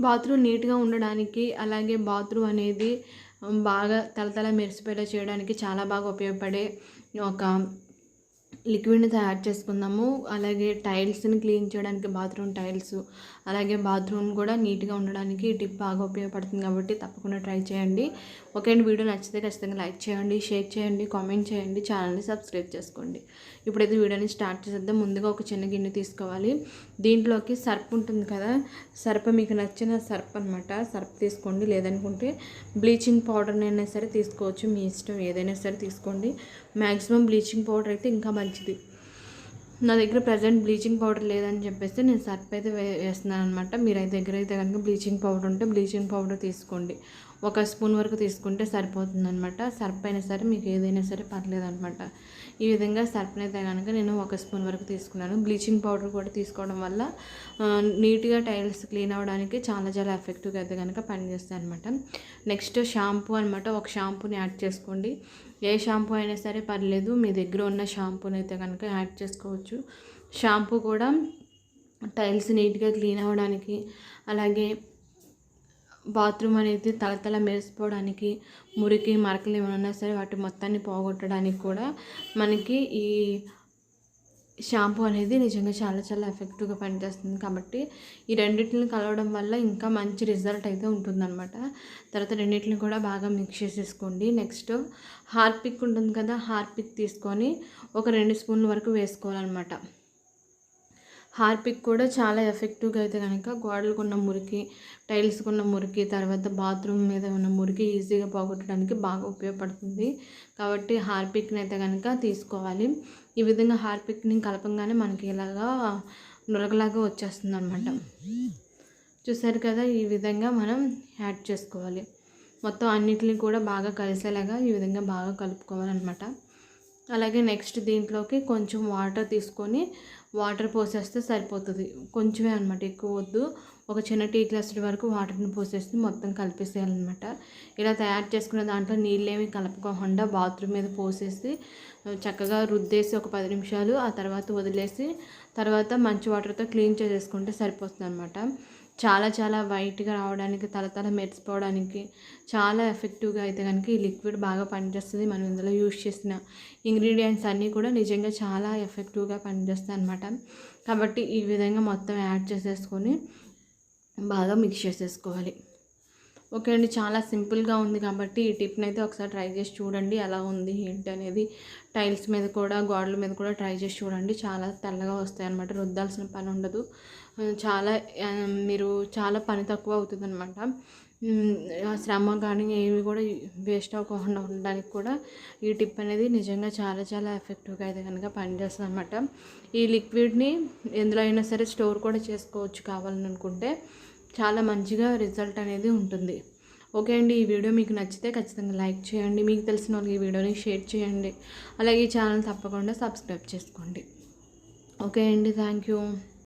Bathroom నీట్గా ఉండడానికి అలాగే బాత్రూమ్ అనేది బాగా తలతల మెరిసిపోయేలా చేయడానికి చాలా బాగా ఉపయోగపడే ఒక లిక్విడ్ని తయారు చేసుకుందాము. అలాగే టైల్స్ని క్లీన్ చేయడానికి బాత్రూమ్ టైల్స్ అలాగే బాత్రూమ్ కూడా నీట్గా ఉండడానికి ఈ టిప్ బాగా ఉపయోగపడుతుంది కాబట్టి తప్పకుండా ట్రై చేయండి. ఓకే అండి వీడియో నచ్చితే ఖచ్చితంగా లైక్ చేయండి షేర్ చేయండి కామెంట్ చేయండి ఛానల్ని సబ్స్క్రైబ్ చేసుకోండి. ఇప్పుడైతే వీడియోని స్టార్ట్ చేసేద్దాం. ముందుగా ఒక చిన్న గిన్నె తీసుకోవాలి. దీంట్లోకి సర్ప్ ఉంటుంది కదా సర్ప మీకు నచ్చిన సర్ప్ అనమాట సర్ప్ తీసుకోండి. లేదనుకుంటే బ్లీచింగ్ పౌడర్ని అయినా సరే తీసుకోవచ్చు. మీ ఇష్టం ఏదైనా సరే తీసుకోండి. మ్యాక్సిమం బ్లీచింగ్ పౌడర్ అయితే ఇంకా మంచిది. నా దగ్గర ప్రజెంట్ బ్లీచింగ్ పౌడర్ లేదని చెప్పేసి నేను సర్ప్ అయితే వే వేస్తున్నాను అనమాట మీరు దగ్గర అయితే కనుక బ్లీచింగ్ పౌడర్ ఉంటే బ్లీచింగ్ పౌడర్ తీసుకోండి. ఒక స్పూన్ వరకు తీసుకుంటే సరిపోతుంది అనమాట సర్ప్ అయినా సరే మీకు ఏదైనా సరే పర్లేదనమాట ఈ విధంగా సర్ప్ని అయితే కనుక నేను ఒక స్పూన్ వరకు తీసుకున్నాను. బ్లీచింగ్ పౌడర్ కూడా తీసుకోవడం వల్ల నీట్గా టైల్స్ క్లీన్ అవ్వడానికి చాలా చాలా ఎఫెక్టివ్గా అయితే కనుక పనిచేస్తాయి అనమాట నెక్స్ట్ షాంపూ అనమాట ఒక షాంపూని యాడ్ చేసుకోండి. ఏ షాంపూ అయినా సరే పర్లేదు మీ దగ్గర ఉన్న షాంపూని అయితే కనుక యాడ్ చేసుకోవచ్చు. షాంపూ కూడా టైల్స్ నీట్గా క్లీన్ అవ్వడానికి అలాగే బాత్రూమ్ అనేది తలతల మెరిసిపోవడానికి మురికి మరకలు ఏమైనా సరే వాటి మొత్తాన్ని పోగొట్టడానికి కూడా మనకి ఈ షాంపూ అనేది నిజంగా చాలా చాలా ఎఫెక్టివ్గా పనిచేస్తుంది. కాబట్టి ఈ రెండింటిని కలవడం వల్ల ఇంకా మంచి రిజల్ట్ అయితే ఉంటుందన్నమాట. తర్వాత రెండింటిని కూడా బాగా మిక్స్ చేసేసుకోండి. నెక్స్ట్ హార్పిక్ ఉంటుంది కదా హార్పిక్ తీసుకొని ఒక రెండు స్పూన్ల వరకు వేసుకోవాలన్నమాట. హార్పిక్ కూడా చాలా ఎఫెక్టివ్గా అయితే కనుక గోడలకు ఉన్న మురికి టైల్స్కి ఉన్న మురికి తర్వాత బాత్రూమ్ మీద ఉన్న మురికి ఈజీగా పోగొట్టడానికి బాగా ఉపయోగపడుతుంది. కాబట్టి హార్పిక్ని అయితే కనుక తీసుకోవాలి. ఈ విధంగా హార్పిక్ని కలపంగానే మనకి ఇలాగా నురగలాగా వచ్చేస్తుంది అనమాట చూసారు కదా ఈ విధంగా మనం యాడ్ చేసుకోవాలి. మొత్తం అన్నిటిని కూడా బాగా కలిసేలాగా ఈ విధంగా బాగా కలుపుకోవాలన్నమాట. అలాగే నెక్స్ట్ దీంట్లోకి కొంచెం వాటర్ తీసుకొని వాటర్ పోసేస్తే సరిపోతుంది. కొంచెమే అనమాట ఎక్కువ వద్దు. ఒక చిన్న టీ గ్లాస్ వరకు వాటర్ని పోసేసి మొత్తం కలిపేసేయాలన్నమాట. ఇలా తయారు చేసుకున్న దాంట్లో నీళ్ళేమి కలపకోకుండా బాత్రూమ్ మీద పోసేసి చక్కగా రుద్దేసి ఒక పది నిమిషాలు ఆ తర్వాత వదిలేసి తర్వాత మంచి వాటర్తో క్లీన్ చేసేసుకుంటే సరిపోతుంది అనమాట చాలా చాలా వైట్గా రావడానికి తలతల మెరిసిపోవడానికి చాలా ఎఫెక్టివ్గా అయితే కనుక ఈ లిక్విడ్ బాగా పనిచేస్తుంది మనం ఇందులో యూజ్ చేసిన ఇంగ్రీడియంట్స్ అన్నీ కూడా నిజంగా చాలా ఎఫెక్టివ్గా పనిచేస్తాయి అనమాట కాబట్టి ఈ విధంగా మొత్తం యాడ్ చేసేసుకొని బాగా మిక్స్ చేసేసుకోవాలి. ఓకే అండి చాలా సింపుల్గా ఉంది కాబట్టి ఈ టిప్ని అయితే ఒకసారి ట్రై చేసి చూడండి ఎలా ఉంది ఏంటి అనేది టైల్స్ మీద కూడా గోడల మీద కూడా ట్రై చేసి చూడండి. చాలా తెల్లగా వస్తాయి అనమాట రుద్దాల్సిన పని ఉండదు. చాలా మీరు చాలా పని తక్కువ అవుతుంది అనమాట శ్రమ కానీ ఏవి కూడా వేస్ట్ అవ్వకుండా ఉండడానికి కూడా ఈ టిప్ అనేది నిజంగా చాలా చాలా ఎఫెక్టివ్గా అయితే కనుక పనిచేస్తుంది అనమాట ఈ లిక్విడ్ని ఎందులో అయినా సరే స్టోర్ కూడా చేసుకోవచ్చు కావాలని అనుకుంటే చాలా మంచిగా రిజల్ట్ అనేది ఉంటుంది. ఓకే అండి ఈ వీడియో మీకు నచ్చితే ఖచ్చితంగా లైక్ చేయండి. మీకు తెలిసిన వాళ్ళకి ఈ వీడియోని షేర్ చేయండి. అలాగే ఈ ఛానల్ తప్పకుండా సబ్స్క్రైబ్ చేసుకోండి. ఓకే అండి థ్యాంక్ యూ